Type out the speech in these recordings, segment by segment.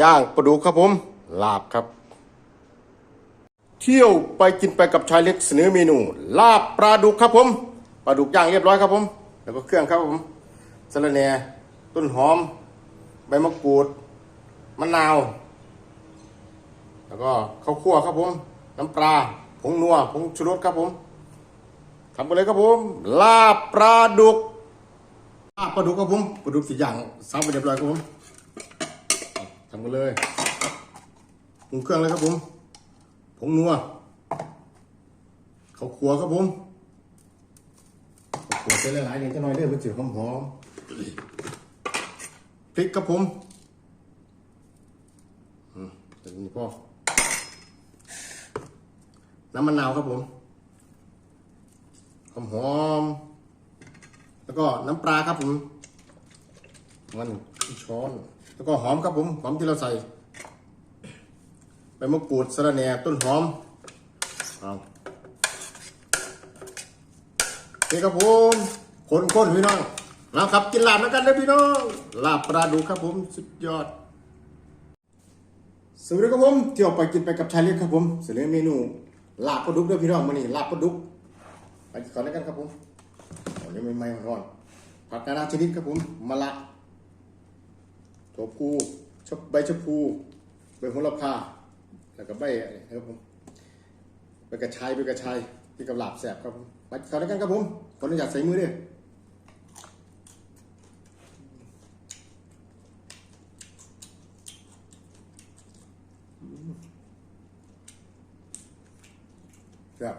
ย่างปลาดุกครับผม ลาบครับ เที่ยวไปกินไปกับชายเล็กเสนอเมนู ลาบปลาดุกครับผมปลาดุกย่างเรียบร้อยครับผม แล้วก็เครื่องครับผมสะระแหน่ต้นหอม ใบมะกรูดมะนาว แล้วก็ข้าวคั่วครับผม น้ำปลาผงนัวผงชูรสครับผมทำกันเลยครับผม ลาบปลาดุกลาบปลาดุกครับผมปลาดุกสีอย่างซับไปเรียบร้อยครับผม ทำกันเลยปรุงเครื่องเลยครับผมผงนัวข้าวคั่วครับผมข้าวคั่วใส่หลายๆอย่างจะน่อยเด้อมันจะหอมหอมพริกครับผมอืมแต่นี่พ่อน้ำมะนาวครับผมหอมหอม แล้วก็น้ำปลาครับผม มันช้อน แล้วก็หอมครับผม หอมที่เราใส่ใบมะกรูดสะระแหน่ต้นหอมเอาโอเคครับผมคนๆพี่น้องเราครับกินลาบแล้วกันนะพี่น้องลาบปลาดุกครับผมสุดยอดสวัสดีครับผมเที่ยวไปกินไปกับชายเล็กครับผมเสนอเมนูลาบปลาดุกด้วยพี่น้องมื้อนี้ลาบปลาดุกไปก่อนแล้วกันครับผมเอาเดี๋ยไม่ไม่ร้อนผักนานาชนิดครับผมมะละ ถั่วพูชบใบชะพูใบโหระพาแล้วก็ใบอะไรครับผมใบกระชายใบกระชายที่กับลาบแสบครับผมไปก่อนแล้วกันครับผมขออนุญาตใส่มือด้วยครับ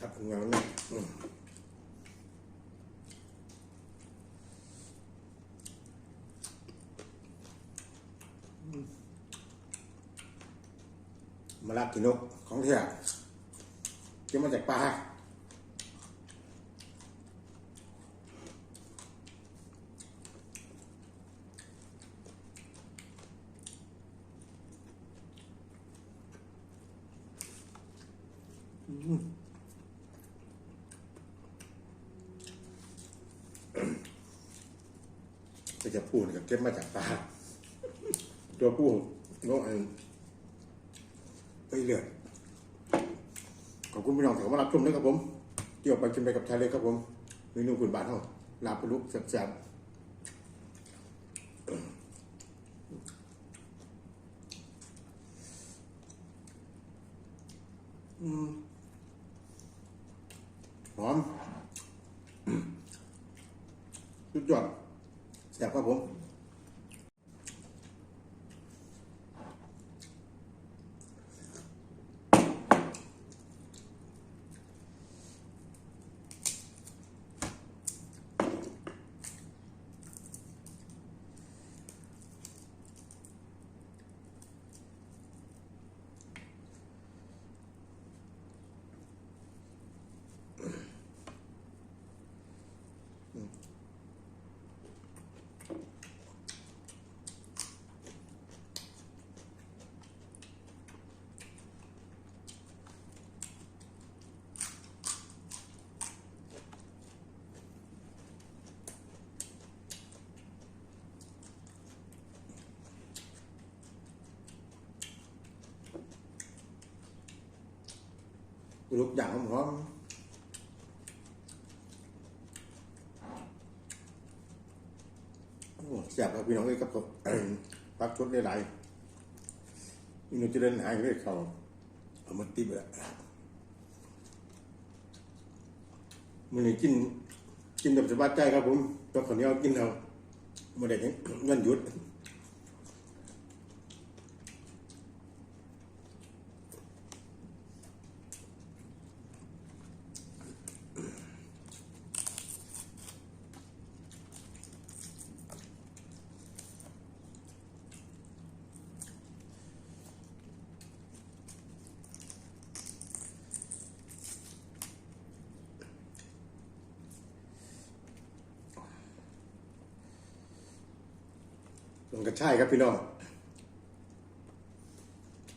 ครับ งานนะมาละกินนกของเที่ยกินมาจากปลาก็ จะเก็บมาจากปลาตัวผู้นกอันไปเรื่อยขอบคุณพี่น้องที่เข้ามารับชมด้วยครับผมเที่ยวไปกินไปกับชายเลยครับผมเมนูคุณบาทเท่าลาบปลาลุกแซ่บหอมสุดยอดแซ่บครับผม ลูกอย่างหอมๆโอ้แซ่บครับพี่น้องเอ้ยครับผมปักชดได้หลายนี่หนูจะเดินหายเลยเขาเอามาติบล้วมันนี่กิน กินแบบสบายใจครับผมตัวคนนี้เอากินเอาไม่ได้เงินหยุด มันก็ใช่ครับพี่น้อง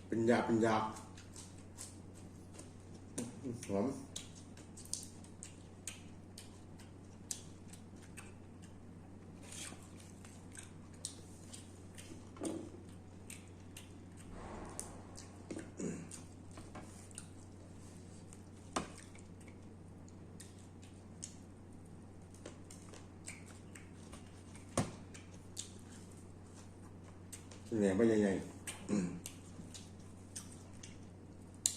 เป็นยาเป็นยาหอม เหนียไม่ใหญ่ๆ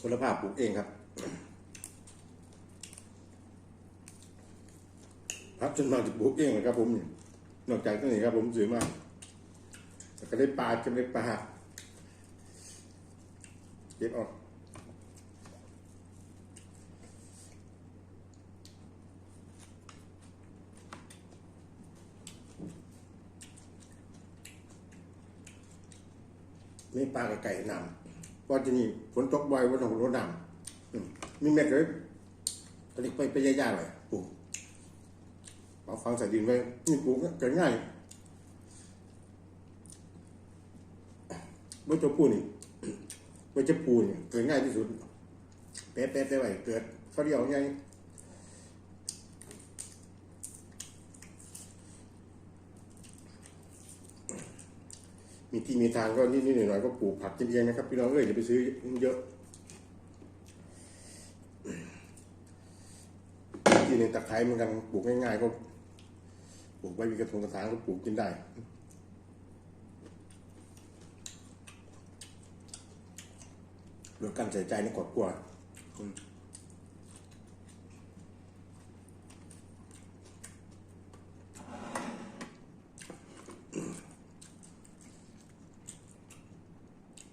คุณภาพปลูกเองครับครับจนมาจะปลูกเองเลยครับผมเนี่ยนอกจากนี้ครับผมซื้อมากก็ได้ปลาก็ได้ปลาเก็บออก นี่ปลาไก่นำเพราะที่นี่ฝนตกบ่อยวันของรถนำมมีเม็ดเลยตอนนี้ไปไปย่าๆเลยปลูกเอาฟังใส่ดินไว้นี่ปลูกเกิดง่ายไม่จะพูนี่ไม่จะปูนี่เกิดง่ายที่สุดเป๊ะเป๊ะเป๊ะไว้เกิดเขาเดียวไง มีที่มีทางก็นิดนิดหน่อยๆก็ปลูกผักกินเองนะครับพี่น้องเอ้ยอย่าไปซื้อเยอะที่ในตะไคร้เหมือนกันปลูกง่ายๆก็ปลูกไว้มีกระทงกระถางก็ปลูกกินได้ลดการใส่ใจในครอบครัว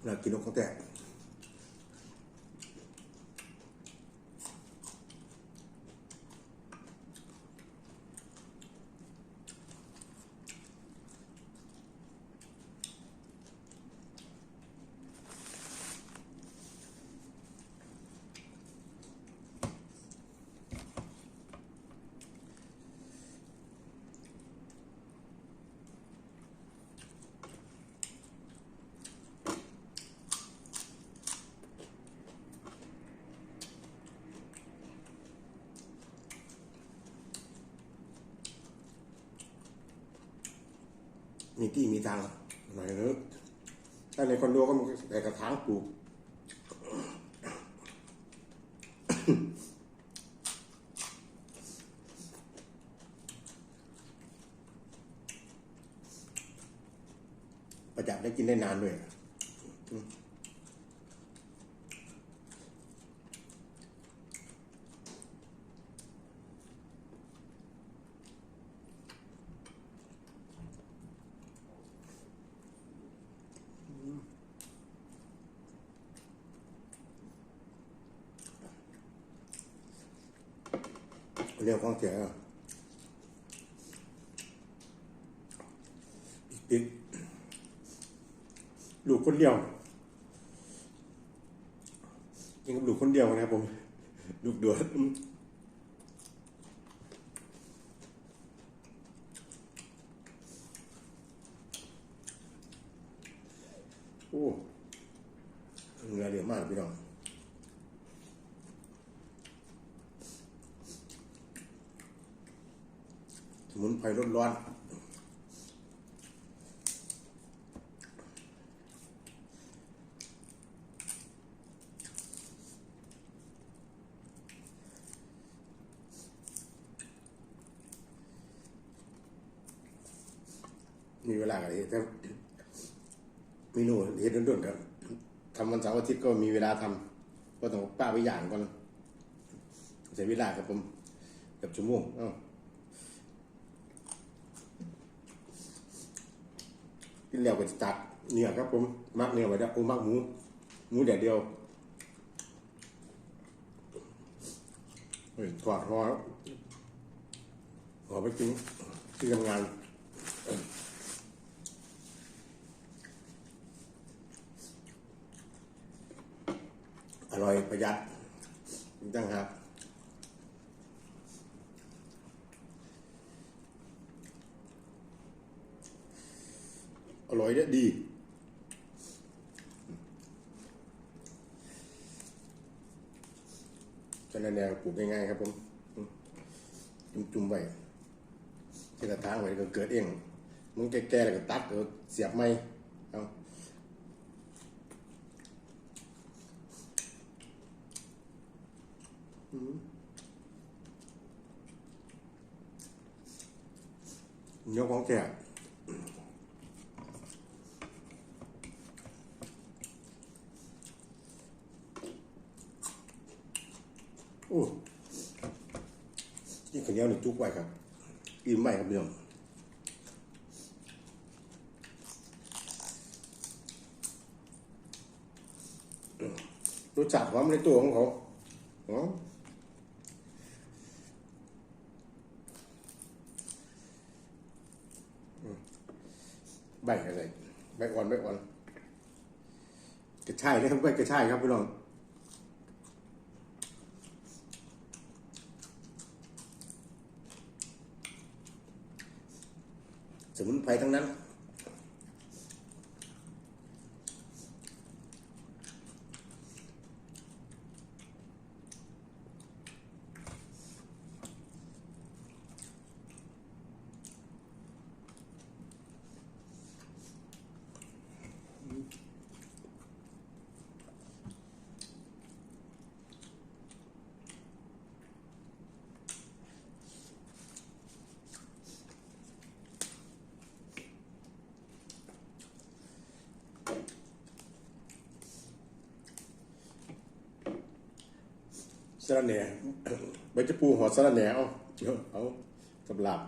อืมเรากิน มีที่มีทางหน่อยนึงถ้าในคอนโดก็มีแต่กระถางปลูกประจับได้กินได้นานด้วย เรื่องของเสียอีกลูกคนเดียวยังกับลูกคนเดียวนะครับผม ลูกเดือดอืมโอ้เนื้อเดือดมากพี่น้อง สมุนไพรร้อนๆมีเวลาอะไรแต่เมนูเฮ็ดด่วนๆครับทำวันเสาร์อาทิตย์ก็มีเวลาทำก็ต้องป้าไปอย่างก่อนเสียเวลาครับผมกับชั่วโมงอ้า กินแล้วก็จะตัดเนื้อครับ ผมมักเนื้อไว้แล้วผมมักหมูหมูแดดเดียวเฮ้ยถอดหอหอไปกินที่ทำงานอร่อยประหยัดจังครับ ร่อยอยได้ดีฉะนั้นเนี่ยปลูกง่ายๆครับผมอืมจุ่มๆไว้ที่กระถางไว้ก็เกิดเองมึงแก่ๆแล้วก็ตัดก็เสียบไม่เอาเนื้อของแก่โอ้ ยวนียวนี่จุกไว้ครับ อิ่มไหมครับพี่น้องรู้จักความในตัวของเขาอ๋ออืมใบอะไรใบอ่อนใบอ่อนกระชายนะครับใบกระชายครับพี่น้อง สมุนไพรทั้งนั้น สระแหน่ใบจะปูหัวสระแหน่เอาเอาเอาสำหรับ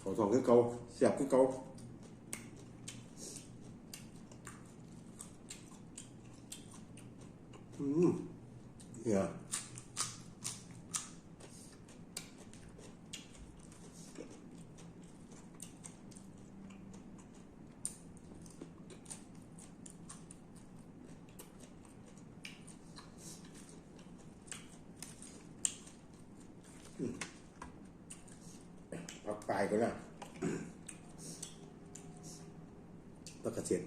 ขอทองคือเกาเสียบคือเกาอืมเนี่ยพั กปลายก็นะพักกระเจ็ด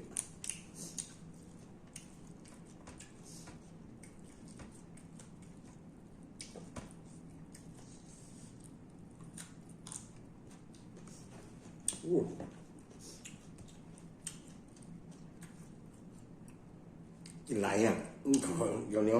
อู้กินหลายอย่างอืมขอเดี๋ยวนี้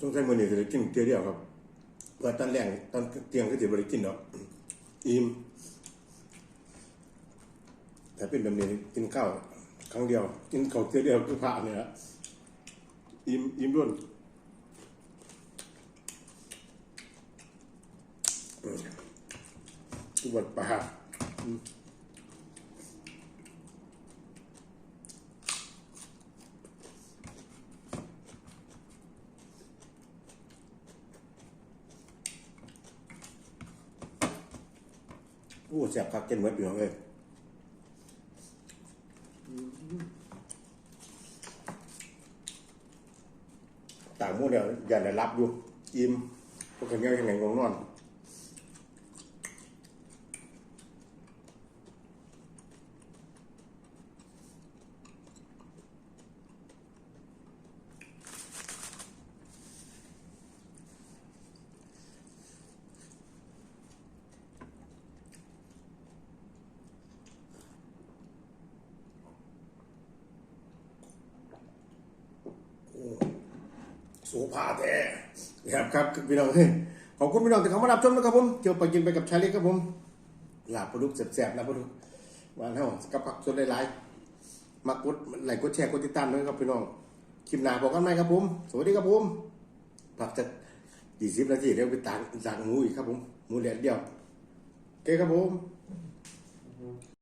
สงสัยมื้อนี้จะได้กินเตียเดียวครับเพื่อตอนแรงตอนเที่ยงก็สิบ่ได้กินดอกอิ่มถ้าเป็นแบบนี้กินข้าวครั้งเดียว กินข้าวเตียวเดียวคือพระเนี่ยฮะอิ่มอิ่มล้วนทุกวันปลา อู้แซ่บคักเจนหมดอยู่เลยต่างมู่เนี่ยอย่าได้รับอยู่อิ่มพวกเขาเนี่ยยังไงงงนอน โสภาแท้นะครับครับพี่น้องเฮ้ยขอบคุณพี่น้องที่เข้ามารับชมนะครับผมเที่ยวไปกินไปกับชาลีครับผมลาบปลาดุกแซ่บๆนะปลาดุกวานเท่ากับผักสดหลายๆมากดไลค์กดแชร์กดติดตามด้วยครับพี่น้องคลิปหน้าบอกกันไหมครับผม สวัสดีครับผมผักจะยี่สิบนาทีเดี๋ยวไปต่ากสั่งหมูอีกครับผมหมูแดดเดียวโอเคครับผม